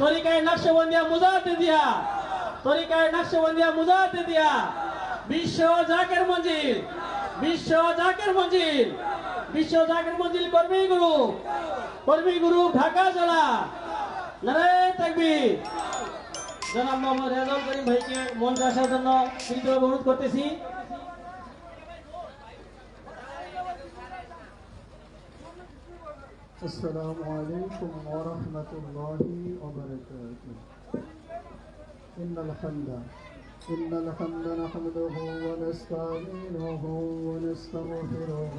তরিকায় নকশবন্দিয়া মুজাতে দিয়া, তরিকায় নকশবন্দিয়া মুজাতে দিয়া। বিশ্ব জাকের মঞ্জিল, বিশ্ব জাকের মঞ্জিল, বিশ্ব জাকের মঞ্জিল কর্মী গ্রুপ কর্মী গ্রুপ ঢাকা জেলা, নারায়ণ তাকবীর। জনাব মোহাম্মদ রেজাউল করিম ভাইকে মঞ্চে আসার জন্য অনুরোধ করতেছি। السلام عليكم ورحمة الله وبركاته. إن الحمد إن الحمد نحمده ونستعينه ونستغفره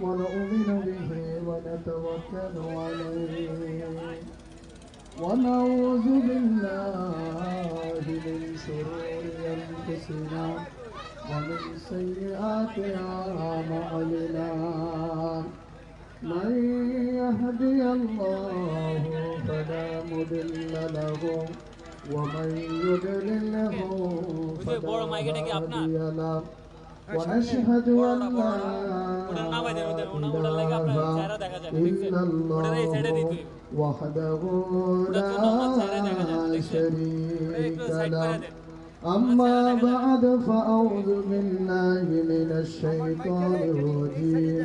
ونؤمن به ونتوكل عليه. ونعوذ بالله من شرور أنفسنا ومن سيئات أعمالنا. من يهدي الله فلا مضل له. ومن يضلل له فلا هادي له. ونشهد أن لا إله إلا الله وحده لا شريك له. أما بعد فأعوذ بالله من الشيطان الرجيم.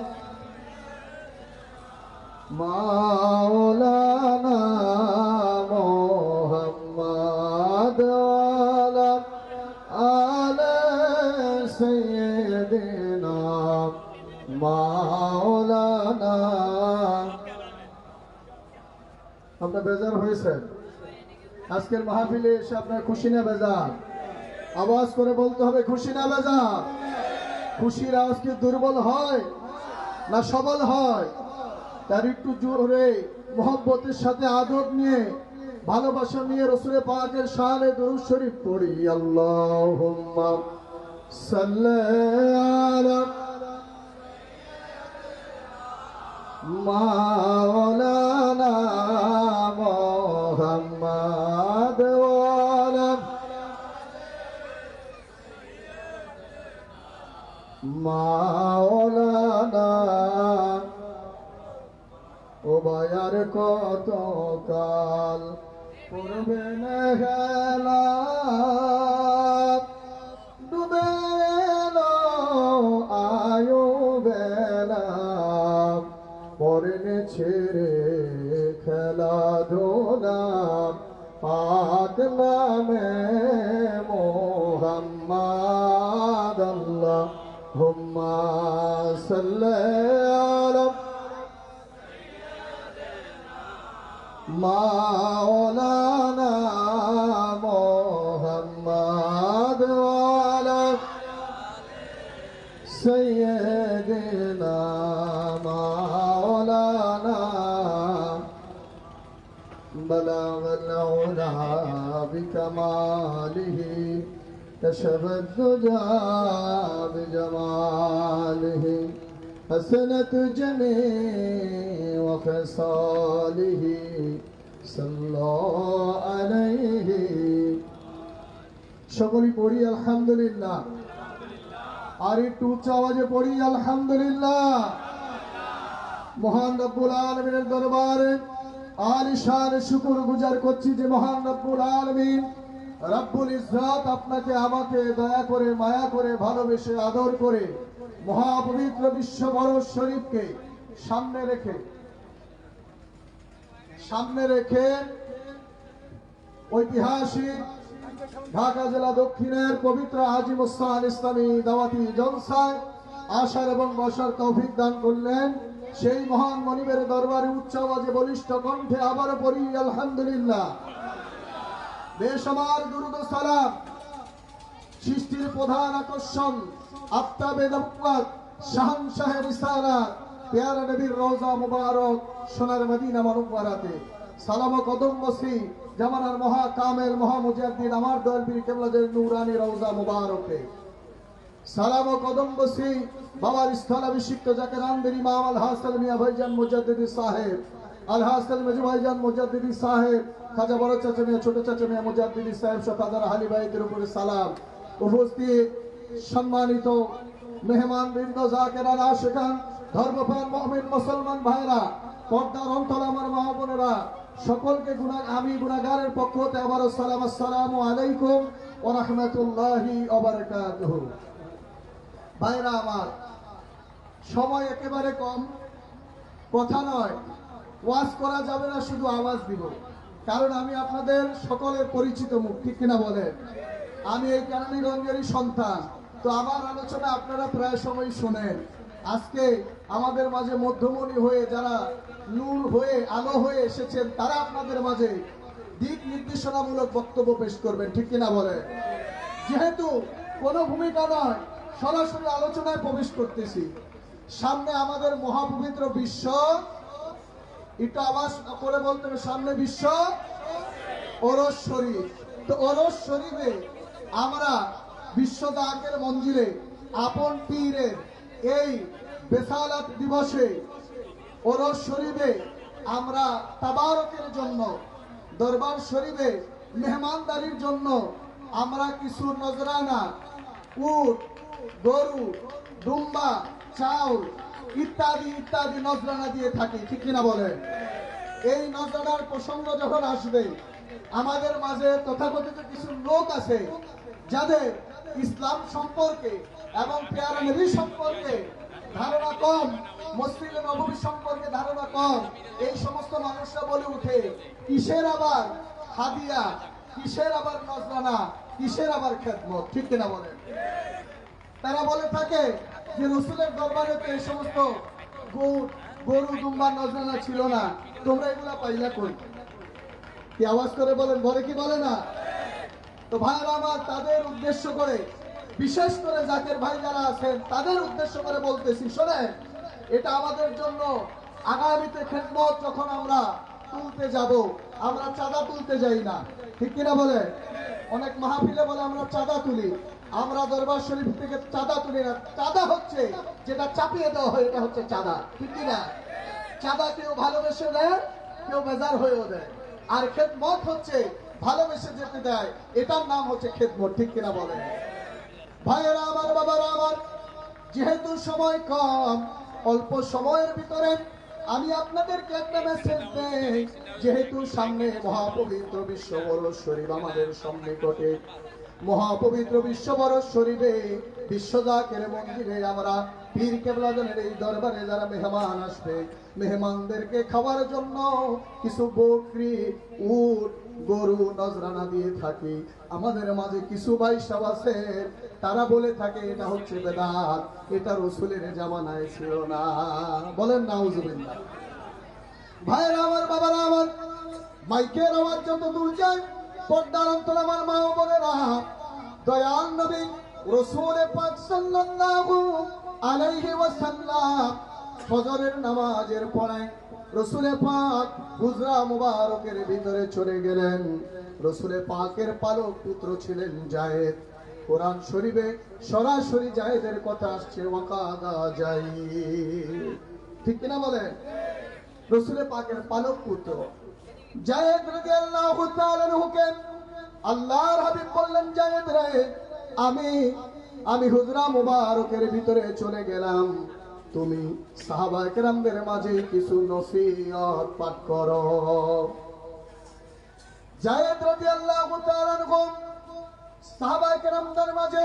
আজকের মাহফিলে এসে আপনার খুশি না বেজার? আওয়াজ করে বলতে হবে, খুশি না বেজার? খুশির আওয়াজ কি দুর্বল হয় না সবল হয়? তার একটু জোরে মোহব্বতের সাথে আদব নিয়ে, ভালোবাসা নিয়ে রসুলে পাকের শানে দরুদ শরীফ পড়ি। সাল্লি মাওলানা মাওলানা। ও বায়ার কত কাল মেঘলা ডুবে বেলা। পরনে ছেড়ে খেলাধুলা। পাক নামে মোহাম্মদ। مولانا محمد وعلى سيدنا مولانا بلغ العلا بكماله كشف الدجى بجماله. حسنت جميع وخصاله صلى عليه সকলই পড়ি আলহামদুলিল্লাহ আর একটু উচ্চ আওয়াজে পড়ি আলহামদুলিল্লাহ মহান রব্বুল আলমিনের দরবারে আলিশান শুকুর গুজার করছি যে মহান রব্বুল আলমিন রব্বুল ইসরাত আপনাকে আমাকে দয়া করে মায়া করে ভালোবেসে আদর করে মহাপবিত্র বিশ্ব বড় শরীফকে সামনে রেখে সামনে রেখে ঐতিহাসিক ঢাকা জেলা দক্ষিণের পবিত্র হাজি মুস্তান ইসলামী দাওয়াতি জলসায় আসার এবং বসার তৌফিক দান করলেন। সেই মহান মনিবের দরবারে উচ্চ আওয়াজে বলিষ্ঠ কণ্ঠে আবারও পড়ি, আলহামদুলিল্লাহ। দেশ আমার দুরুদ সালাম। সৃষ্টির প্রধান আকর্ষণ আত্মা বেদাত শাহনশাহের ইসারা পেয়ারা নবীর রওজা মুবারক, সোনার মদিনা মনুবারাতে সালাম কদম বসি, জামানার মহা কামেল মহা মুজাদ্দিদ আমার দলবীর কেবলাদের নুরানি রওজা মুবারকে। সালাম ও কদম বসি, বাবার স্থলাভিষিক্ত যাকে রামদের ইমাম আল হাসান মিয়া ভাইজান মুজাদ্দিদি সাহেব, আল হাসান মেজু ভাইজান মুজাদ্দিদি সাহেব, খাজা বড় চাচা মিয়া, ছোট চাচা মিয়া মুজাদ্দিদি সাহেব সহ হাজার হালি ভাইদের উপরে সালাম। উপস্থিত সম্মানিত মেহমান বৃন্দ, জাকেরা আশেখান ধর্মপ্রাণ মহমিন মুসলমান ভাইরা, পর্দার অন্তর আমার মা বোনেরা, সকলকে গুণা আমি গুণাগারের পক্ষ হতে আবারও সালাম, আসসালামু আলাইকুম ওয়া রাহমাতুল্লাহি ভাইরা আমার, সময় একেবারে কম। কথা নয়, ওয়াজ করা যাবে না, শুধু আওয়াজ দিব। কারণ আমি আপনাদের সকলের পরিচিত মুখ, ঠিক কিনা বলেন? আমি এই কেরানীগঞ্জেরই সন্তান। তো আমার আলোচনা আপনারা প্রায় সময় শোনেন। আজকে আমাদের মাঝে মধ্যমণি হয়ে যারা নূর হয়ে, আলো হয়ে এসেছেন, তারা আপনাদের মাঝে দিক নির্দেশনামূলক বক্তব্য পেশ করবেন, ঠিক কিনা বলেন যেহেতু কোনো ভূমিকা নয়, সরাসরি আলোচনায় প্রবেশ করতেছি। সামনে আমাদের মহাপবিত্র বিশ্ব, একটু আবাস করে বলতে হবে, সামনে বিশ্ব, ওরস শরীফ। তো ওরস শরীফে আমরা বিশ্ব দাগের মঞ্জিরে আপন পীরের এই বেসালাত দিবসে, ওরস শরীফে আমরা তাবারকের জন্য, দরবার শরীফে মেহমানদারির জন্য আমরা কিছু নজরানা, উট, গরু, দুম্বা, চাউল ইত্যাদি ইত্যাদি নজরানা দিয়ে থাকি, ঠিক কিনা বলেন? এই নজরানার প্রসঙ্গ যখন আসবে, আমাদের মাঝে তথাকথিত কিছু লোক আছে, যাদের ইসলাম সম্পর্কে এবং পেয়ারা নবী সম্পর্কে ধারণা কম মসজিদ নবী সম্পর্কে ধারণা কম। এই সমস্ত মানুষরা বলে উঠে কিসের আবার হাদিয়া? কিসের আবার নজরানা? কিসের আবার খেদমত? ঠিক কিনা বলেন? তারা বলে থাকে যে রসুলের দরবারে তো এই সমস্ত গরু, দুম্বা, নজরানা ছিল না। তোমরা এগুলা পাইলা কই? কি আওয়াজ করে বলেন? বলে কি বলে না? তো ভাইরা আমার তাদের উদ্দেশ্য করে, বিশেষ করে জাকের ভাই যারা আছেন, তাদের উদ্দেশ্য করে বলতেছি, শোনেন, এটা আমাদের জন্য আগামীতে খেদমত যখন আমরা তুলতে যাব, আমরা চাঁদা তুলতে যাই না। ঠিক কিনা বলে? অনেক মাহফিলে বলে আমরা চাঁদা তুলি। আমরা দরবার শরীফ থেকে চাঁদা তুলি না। চাঁদা হচ্ছে, যেটা চাপিয়ে দেওয়া হয়, এটা হচ্ছে চাঁদা। ঠিক কিনা? চাঁদা কেউ ভালোবেসে দেয়, কেউ বেজার হয়েও দেয়। আর খেদমত হচ্ছে ভালোবেসে যেতে দেয়, এটার নাম হচ্ছে খেদমত, ঠিক কিনা বলে ভাইয়েরা, আমার বাবারা, আমার, যেহেতু সময় কম, অল্প সময়ের ভিতরে আমি আপনাদেরকে একটা মেসেজ দেই, যেহেতু সামনে মহাপবিত্র বিশ্ব বড় শরীফ আমাদের সন্নিকটে। মহাপবিত্র বিশ্ব বড় শরীফে বিশ্বজাকের মন্দিরে আমরা পীর কেবলাজনের এই দরবারে যারা মেহমান আসবে, মেহমানদেরকে খাওয়ার জন্য কিছু বকরি, উট, গরু, নজরানা দিয়ে থাকি। আমাদের মাঝে কিছু ভাই সব আছে, তারা বলে থাকে, এটা হচ্ছে বেদাত, এটা রসুলের জামানায় ছিল না। বলেন না উজুবিল্লাহ ভাইয়েরা আমার, বাবারা আমার, মাইকের আওয়াজ যত দূর যায় পর্দার অন্তর আমার মা বোনেরা, দয়াল নবী রসুলে পাক সাল্লাল্লাহু আলাইহি ওয়াসাল্লাম ফজরের নামাজের পরে রসুলে পাক হুজরা মুবারকের ভিতরে চলে গেলেন। রসুলে পাকের পালক পুত্র ছিলেন জায়েদ। কোরআন শরীফে সরাসরি জায়েদের কথা আসছে, ওয়াকাদা যাই ঠিক কিনা বলেন? রসুলের পাকের পালক পুত্র। তাআলা আল্লাহর হাবিব বললেন, জায়েদ রে, আমি আমি হুজরা মুবারকের ভিতরে চলে গেলাম। তুমি সাহাবা মাঝে কিছু নসিহত পাঠ করো। তাআলা সাহাবা মাঝে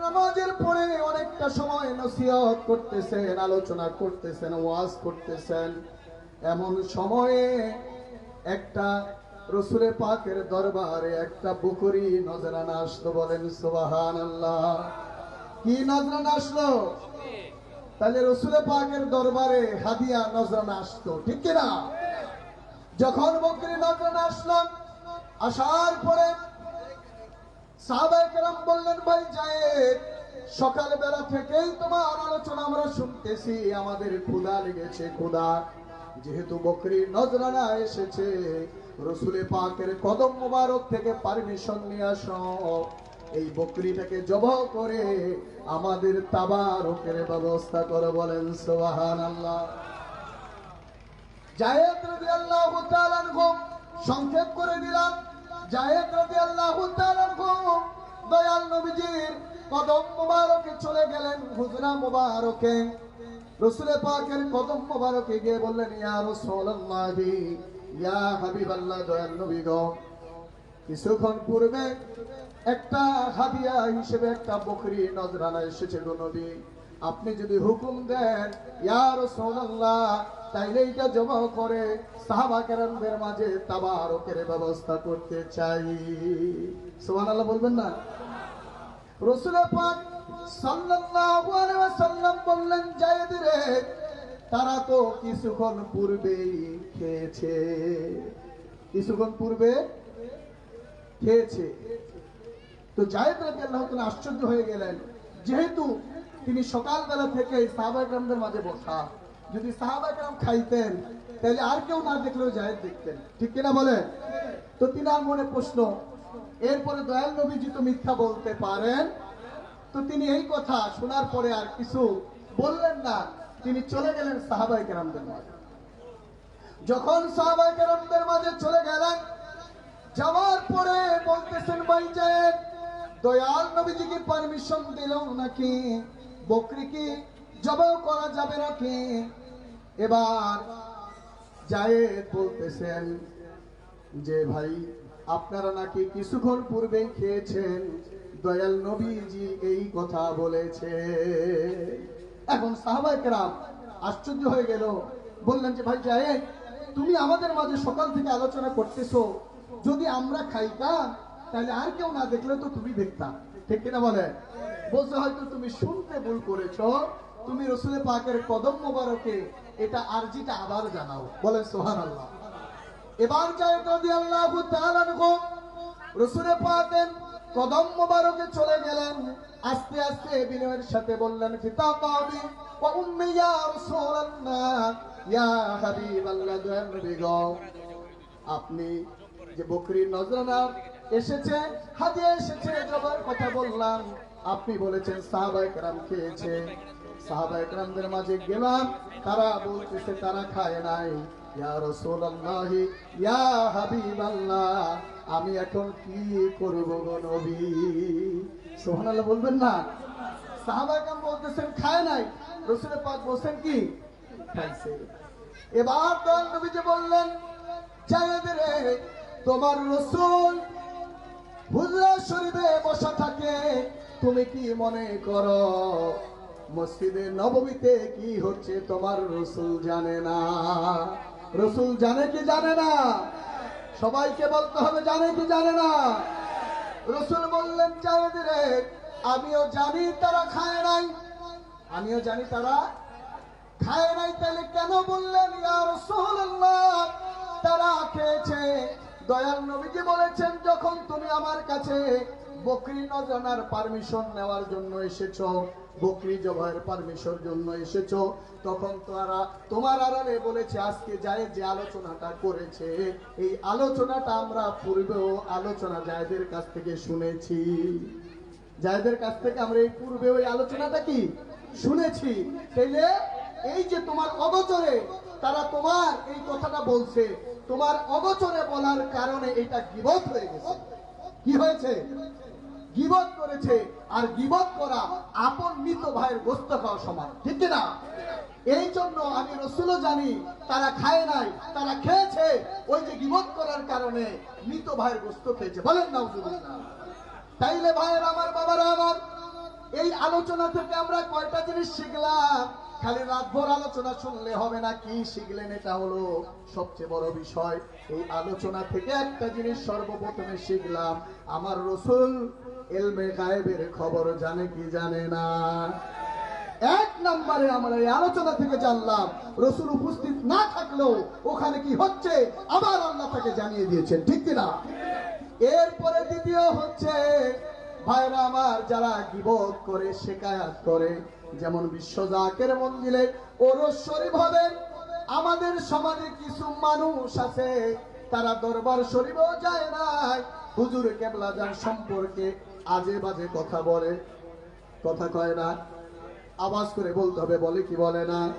নামাজের পরে অনেকটা সময় নসিহত করতেছেন, আলোচনা করতেছেন, ওয়াজ করতেছেন। এমন সময়ে একটা রসুলে পাকের দরবারে একটা বুকুরি নজরানা আসলো, বলেন সুবাহান আল্লাহ কি নজরানা আসলো? তাহলে রসুলে পাকের দরবারে হাদিয়া নজরানা আসতো, ঠিক কিনা? যখন বকরি নজরানা আসলাম আসার পরে সাহাবায়ে কেরাম বললেন, ভাই জায়েদ, সকালবেলা থেকেই তোমার আলোচনা আমরা শুনতেছি, আমাদের ক্ষুধা লেগেছে, ক্ষুধা। যেহেতু বকরির নজরানা এসেছে রসুলে পাকের কদম মোবারক থেকে পারমিশন নিয়ে আসো। এই বকরিটাকে জবাহ করে আমাদের তাবারকের ব্যবস্থা করে বলেন সোহান আল্লাহ সংক্ষেপ করে দিলাম। দয়াল নবীজির কদম মোবারকে চলে গেলেন হুজরা মোবারকে। রসুলে পাকের কদম মোবারকে গিয়ে বললেন, ইয়া রাসূলুল্লাহি, ইয়া হাবিবাল্লাহ, দয়াল নবী গো কিছুক্ষণ পূর্বে একটা হাদিয়া হিসেবে একটা বকরি নজরানা এসেছে গো নবী। আপনি যদি হুকুম দেন, ইয়া রাসূলুল্লাহ তাইলে এটা জমা করে সাহাবা কেরামদের মাঝে তাবারকের ব্যবস্থা করতে চাই। সুবহানাল্লাহ বলবেন না? রসুল পাক বললেন রে, তারা তো কিছুক্ষণ পূর্বেই খেয়েছে। কিছুক্ষণ পূর্বে খেয়েছে। তো আশ্চর্য হয়ে গেলেন, যেহেতু তিনি সকালবেলা থেকে সাহাবাকরামদের মাঝে বসা, যদি সাহাবাকরাম খাইতেন, তাহলে আর কেউ না দেখলেও জায়েদ দেখতেন। ঠিক কিনা বলে? তো তিনার মনে প্রশ্ন, এরপরে দয়াল নবীজি তো মিথ্যা বলতে পারেন? তো তিনি এই কথা শোনার পরে আর কিছু বললেন না। তিনি চলে গেলেন সাহাবাই কেরামদের মাঝে। যখন সাহাবাই কেরামদের মাঝে চলে গেলেন, যাওয়ার পরে বলতেছেন, ভাই জায়েদ দয়াল নবীজি কি পারমিশন দিল নাকি বকরি কি করা যাবে নাকি? এবার জায়েদ বলতেছেন, যে ভাই, আপনারা নাকি কিছুক্ষণ পূর্বেই খেয়েছেন দয়াল নবীজি এই কথা বলেছে। এখন সাহাবাই কেরাম আশ্চর্য হয়ে গেল। বললেন যে, ভাই জায়েদ তুমি আমাদের মাঝে সকাল থেকে আলোচনা করতেছো। যদি আমরা খাইতাম তাহলে আর কেউ না দেখলে তো তুমি দেখতাম ঠিক কিনা বলে? বলছে, হয়তো তুমি শুনতে ভুল করেছ। তুমি রসুলে পাকের কদম মোবারকে এটা আরজিটা আবার জানাও। বলেন সোহান আল্লাহ এবার যায় রসুলে পাকের কদম মোবারকে চলে গেলেন। আস্তে আস্তে বিনয়ের সাথে বললেন ফিতা কাবি ওয়া উম্মি ইয়া রাসূলুল্লাহ, ইয়া হাবিবাল্লাহ দয়াল নবী আপনি যে বকরির নজরানা এসেছে, হাদিয়া এসেছে জবার কথা বললাম। আপনি বলেছেন, সাহাবায়ে কেরাম খেয়েছে। সাহাবায়ে কেরামদের মাঝে গেলাম, তারা বলতেছে, তারা খায় নাই। ইয়া রাসূলুল্লাহ, ইয়া হাবিবাল্লাহ আমি এখন কি করব নবী? সুবহানাল্লাহ বলবেন না। সাহাবায়ে কেরাম বলতেছেন, খায় নাই? রাসূল পাক বলছেন কি? খাইছে। এবার দল নবীজি বললেন রে, তোমার রসুল হুজরা শরীফে বসা থাকে। তুমি কি মনে করো, মসজিদে নবমীতে কি হচ্ছে? তোমার রসুল জানে না। রসুল জানে কি জানে না? সবাইকে বলতে হবে, জানে কি জানে না? রসুল বললেন জায়েদ রে আমিও জানি তারা খায় নাই। আমিও জানি তারা খায় নাই, তাহলে কেন বললেন তারা খেয়েছে। দয়াল নবীজি বলেছেন, যখন তুমি আমার কাছে বকরি নজনার পারমিশন নেওয়ার জন্য এসেছ। বকরি জবাইয়ের পারমিশন জন্য এসেছ। তখন তারা, তোমার আড়ালে বলেছে, আজকে যায় যে আলোচনাটা করেছে। এই আলোচনাটা আমরা পূর্বেও আলোচনা জায়দের কাছ থেকে শুনেছি। যাদের কাছ থেকে আমরা এই পূর্বে ওই আলোচনাটা কি? শুনেছি। তাইলে এই যে তোমার অগোচরে তারা তোমার এই কথাটা বলছে, তোমার অগোচরে বলার কারণে এটা গিবত হয়ে গেছে। কি হয়েছে? গিবত করেছে আর গিবত করা আপন মৃত ভাইয়ের গোস্ত খাওয়া সমান ঠিক না এই জন্য আমি রসুলও জানি, তারা খায় নাই, তারা খেয়েছে, ওই যে গিবত করার কারণে মৃত ভাইয়ের গোস্ত খেয়েছে। বলেন না তাইলে ভাইয়ের আমার বাবারা আমার। এই আলোচনা থেকে আমরা কয়টা জিনিস শিখলাম? খালি রাতভর আলোচনা শুনলে হবে না, কি শিখলেন এটা হলো সবচেয়ে বড় বিষয়। এই আলোচনা থেকে একটা জিনিস সর্বপ্রথমে শিখলাম, আমার রসুল এলমে গায়েবের খবর জানে কি জানে না? এক নম্বরে আমরা এই আলোচনা থেকে জানলাম, রসুল উপস্থিত না থাকলেও ওখানে কি হচ্ছে? আবার আল্লাহ তাকে জানিয়ে দিয়েছেন, ঠিক কিনা? এরপরে দ্বিতীয় হচ্ছে, ভাইরা আমার, যারা গিবত করে শেখায়াত করে, যেমন বিশ্ব জাকের মন্দিরে ওরস্বরী ভাবে আমাদের সমাজে কিছু মানুষ আছে, তারা দরবার শরীফও যায় না হুজুর কেবলা যান সম্পর্কে আজে বাজে কথা বলে, কথা কয় না। আওয়াজ করে বলতে হবে, বলে কি বলে না?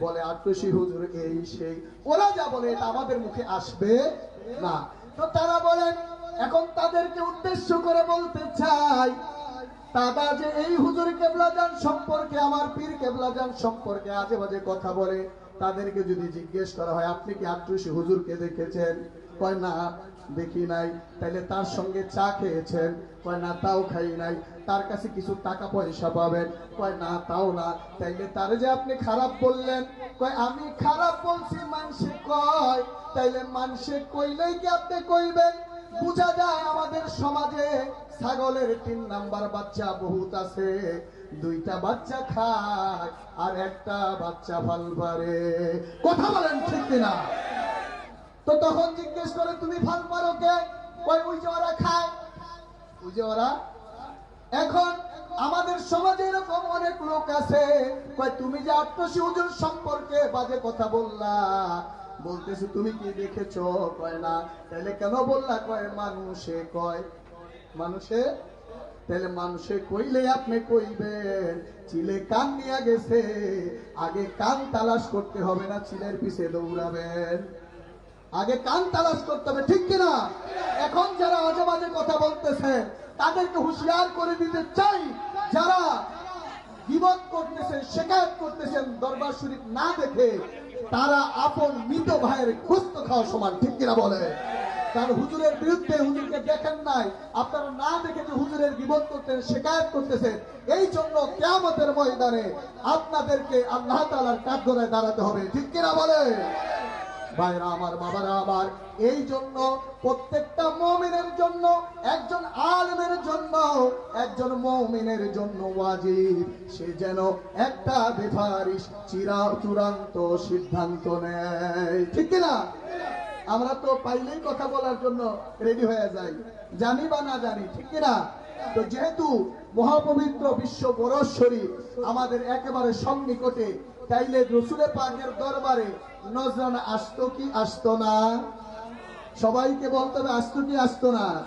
বলে আট্রসি হুজুর, এই সেই। ওরা যা বলে, এটা আমাদের মুখে আসবে না। তো তারা বলেন, এখন তাদেরকে উদ্দেশ্য করে বলতে চাই তারা যে এই হুজুর কেবলাজান সম্পর্কে, আমার পীর কেবলাজান সম্পর্কে আজে বাজে কথা বলে, তাদেরকে যদি জিজ্ঞেস করা হয়, আপনি কি আট্রসি হুজুরকে দেখেছেন? কয়, না। দেখি নাই। তাইলে তার সঙ্গে চা খেয়েছেন। কয়, না, তাও খাই নাই। তার কাছে কিছু টাকা পয়সা পাবেন। কয়, না, তাও না। তাইলে তার যে আপনি খারাপ বললেন। কয়, আমি খারাপ বলছি মানুষে কয়। তাইলে মানুষে কইলেই কি আপনি কইবেন? বোঝা যায় আমাদের সমাজে ছাগলের তিন নাম্বার বাচ্চা বহুত আছে। দুইটা বাচ্চা খায় আর একটা বাচ্চা ফাল পারে কথা বলেন ঠিক কিনা? তো তখন জিজ্ঞেস করে, তুমি ফাল পারো কে? ওই যে ওরা খায়। যে ওরা এখন আমাদের সমাজে এরকম অনেক লোক আছে। তুমি যে আত্মসী হুজুর সম্পর্কে বাজে কথা বললা। বলতেছি, তুমি কি দেখেছ? কয়, না। তাহলে কেন বললা? কয়, মানুষে কয়। মানুষে? তাহলে মানুষে কইলে আপনি কইবেন, চিলে কান নিয়ে গেছে, আগে কান তালাশ করতে হবে না, চিলের পিছে দৌড়াবেন। আগে কান তালাশ করতে হবে, ঠিক কিনা? এখন যারা আজে কথা বলতেছে, তাদেরকে হুঁশিয়ার করে দিতে চাই, যারা গিবত করতেছেন শেখায়ত করতেছেন দরবার শরীফ না দেখে, তারা আপন মৃত ভাইয়ের খুস্ত খাওয়া সমান, ঠিক কিনা বলে? কারণ হুজুরের বিরুদ্ধে হুজুরকে দেখেন নাই, আপনারা না দেখে যে হুজুরের গিবত করতেন শেখায়ত করতেছেন এই জন্য কেয়ামতের ময়দানে আপনাদেরকে আল্লাহ তাআলার কাঠগড়ায় দাঁড়াতে হবে, ঠিক কিনা বলে? ভাইরা আমার, বাবারা আমার, এই জন্য প্রত্যেকটা মমিনের জন্য, একজন আলমের জন্য, একজন মমিনের জন্য ওয়াজিব। সে যেন একটা বেফারিস চিরা চূড়ান্ত সিদ্ধান্ত নেয়। ঠিক না আমরা তো পাইলেই কথা বলার জন্য রেডি হয়ে যাই। জানি বা না জানি, ঠিক না তো যেহেতু মহাপবিত্র বিশ্ব বরশ্বরী আমাদের একেবারে সন্নিকটে, তাইলে রসুলে পাকের দরবারে নজরানা আসতো কি আসতো না? সবাইকে বলতে হবে, আসতো কি আসতো না?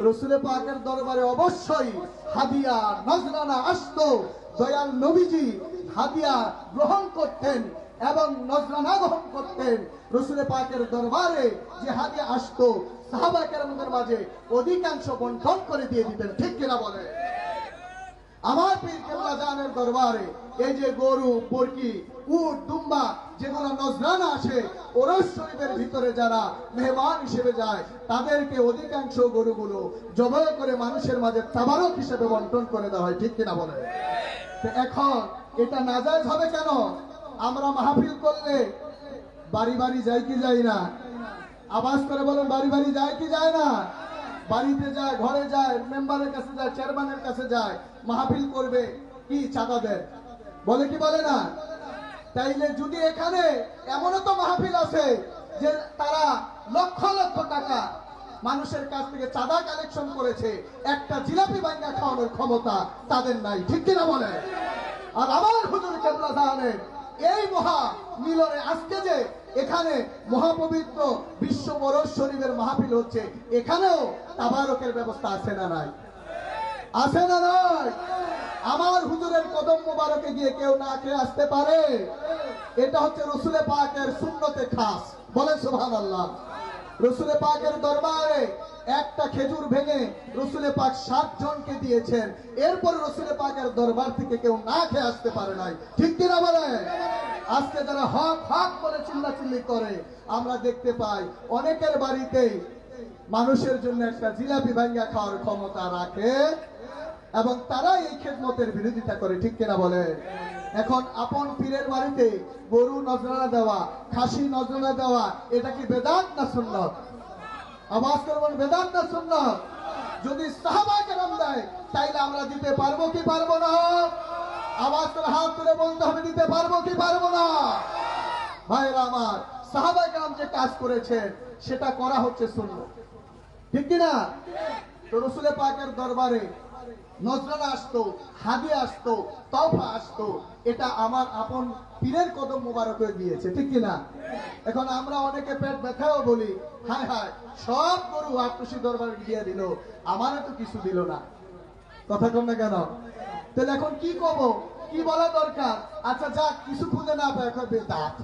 রসুলে পাকের দরবারে অবশ্যই হাদিয়া, নজরানা আসতো। দয়াল নবীজি হাদিয়া গ্রহণ করতেন এবং নজরানা গ্রহণ করতেন। রসুলে পাকের দরবারে যে হাদিয়া আসতো, সাহাবা কেরামদের মাঝে অধিকাংশ বন্টন করে দিয়ে দিতেন। ঠিক কিনা বলে? আমার পীর কেবলা জানের দরবারে এই যে গরু, বরকি, উট, দুম্বা যেগুলো নজরানা আসে ওরস শরীফের ভিতরে যারা মেহমান হিসেবে যায়, তাদেরকে অধিকাংশ গরুগুলো জবাই করে মানুষের মাঝে তাবারক হিসেবে বন্টন করে দেওয়া হয়, ঠিক কিনা বলে এখন এটা নাজায়জ হবে কেন? আমরা মাহফিল করলে বাড়ি বাড়ি যাই কি যাই না? আওয়াজ করে বলেন, বাড়ি বাড়ি যায় কি যায় না? বাড়িতে যায়, ঘরে যায়, মেম্বারের কাছে যায়, চেয়ারম্যানের কাছে যায়, মাহফিল করবে, কি চাঁদা দেয়? বলে কি বলে না? তাইলে যদি এখানে এমনও তো মাহফিল আছে যে তারা লক্ষ লক্ষ টাকা মানুষের কাছ থেকে চাঁদা কালেকশন করেছে, একটা জিলাপি বাঙ্গা খাওয়ানোর ক্ষমতা তাদের নাই। ঠিক কিনা বলে? আর আমার হুজুর কেবলা জাহানের এই মহা মিলনে আজকে যে এখানে মহাপবিত্র বিশ্ব বরস শরীফের মাহফিল হচ্ছে, এখানেও তাবারকের ব্যবস্থা আছে না নাই? আছে না নাই? আমার হুজুরের কদম মোবারকে গিয়ে কেউ না খেয়ে আসতে পারে। এটা হচ্ছে রসুলে পাকের সুন্নতে খাস। বলেন সুবহানাল্লাহ। রসুলে পাকের দরবারে একটা খেজুর ভেঙে রসুলে পাক সাত জনকে দিয়েছেন। এরপর রসুলে পাকের দরবার থেকে কেউ না খেয়ে আসতে পারে নাই। ঠিক কিনা বলে আজকে যারা হক হক বলে চিল্লাচিল্লি করে, আমরা দেখতে পাই অনেকের বাড়িতেই মানুষের জন্য একটা জিলাপি ভাঙ্গা খাওয়ার ক্ষমতা রাখে। এবং তারা এই খেদমতের বিরোধিতা করে, ঠিক কিনা বলে? এখন আপন পীরের বাড়িতে গরু নজরানা দেওয়া, খাসি নজরানা দেওয়া, এটা কি বেদান্ত না সুন্নত? আওয়াজ করবেন বেদান্ত না সুন্নত? যদি সাহাবা কেরাম দেয়, তাইলে আমরা দিতে পারব কি পারব না? আওয়াজ করে হাত তুলে বলতে হবে, দিতে পারব কি পারব না? ভাইরা আমার, সাহাবা কেরাম যে কাজ করেছেন, সেটা করা হচ্ছে সুন্নত। ঠিক কিনা? তো রসুলে পাকের দরবারে নজরানা আসতো, হাদি আসতো, তওফা আসতো, এটা আমার আপন পীরের কদম মোবারক হয়ে গিয়েছে ঠিক কিনা? এখন আমরা অনেকে পেট ব্যথাও বলি হায় হায় সব গরু আটুসি দরবারে দিয়ে দিল, আমারও তো কিছু দিল না। কথা কম না কেন? তাহলে এখন কি কব? কি বলা দরকার? আচ্ছা যাক, কিছু খুঁজে না পায়, এখন বেদাত।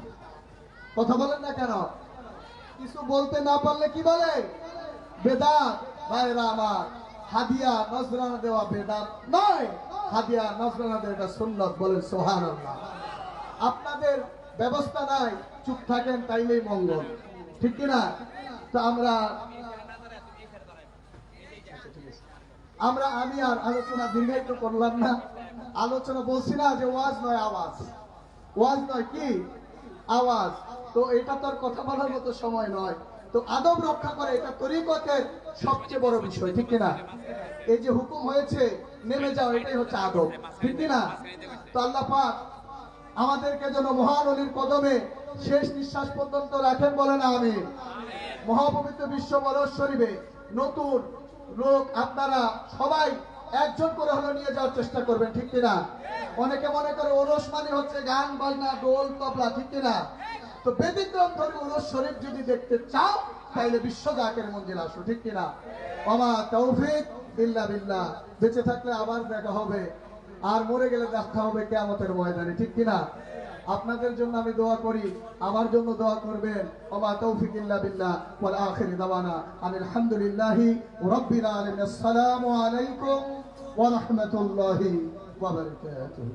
কথা বলেন না কেন? কিছু বলতে না পারলে কি বলে? বেদাত, ভাইরা আমার। হাদিয়া নজরানা দেওয়া বেদাত নয়। হাদিয়া নজরানা দেওয়া এটা সুন্নত বলেন সোহান আপনাদের ব্যবস্থা নাই, চুপ থাকেন, তাইলেই মঙ্গল। ঠিক কিনা? তো আমরা আমরা আমি আর আলোচনা দীর্ঘায়িত করলাম না। আলোচনা বলছি না যে ওয়াজ নয় আওয়াজ। ওয়াজ নয় কি? আওয়াজ। তো এটা তো আর কথা বলার মতো সময় নয়। তো আদব রক্ষা করে, এটা তরিকতের সবচেয়ে বড় বিষয়, ঠিক কিনা? এই যে হুকুম হয়েছে, নেমে যাও, এটাই হচ্ছে আদব ঠিক কিনা? তো আল্লাহ পাক আমাদেরকে যেন মহান অলির কদমে শেষ নিঃশ্বাস পর্যন্ত রাখেন বলে না আমি মহাপবিত্র বিশ্ব বরস শরীফে নতুন লোক আপনারা সবাই একজন করে হলো নিয়ে যাওয়ার চেষ্টা করবেন, ঠিক কিনা? অনেকে মনে করে ওরস মানে হচ্ছে গান, বাজনা দোল তবলা, ঠিক কিনা? তো ব্যতিক্রম ধরে শরীফ যদি দেখতে চাও তাইলে বিশ্ব জাকের মন্দির আসো, ঠিক কিনা? অমা তৌফিক বিল্লা বিল্লা বেঁচে থাকলে আবার দেখা হবে। আর মরে গেলে দেখা হবে কেয়ামতের ময়দানে, ঠিক কিনা? আপনাদের জন্য আমি দোয়া করি, আমার জন্য দোয়া করবেন। ওমা তৌফিক ইল্লা বিল্লাহ। ওয়াল আখির দাওয়ানা আনিল হামদুলিল্লাহি রাব্বিল আলামিন। আসসালামু আলাইকুম ওয়া রাহমাতুল্লাহি ওয়া বারাকাতুহু।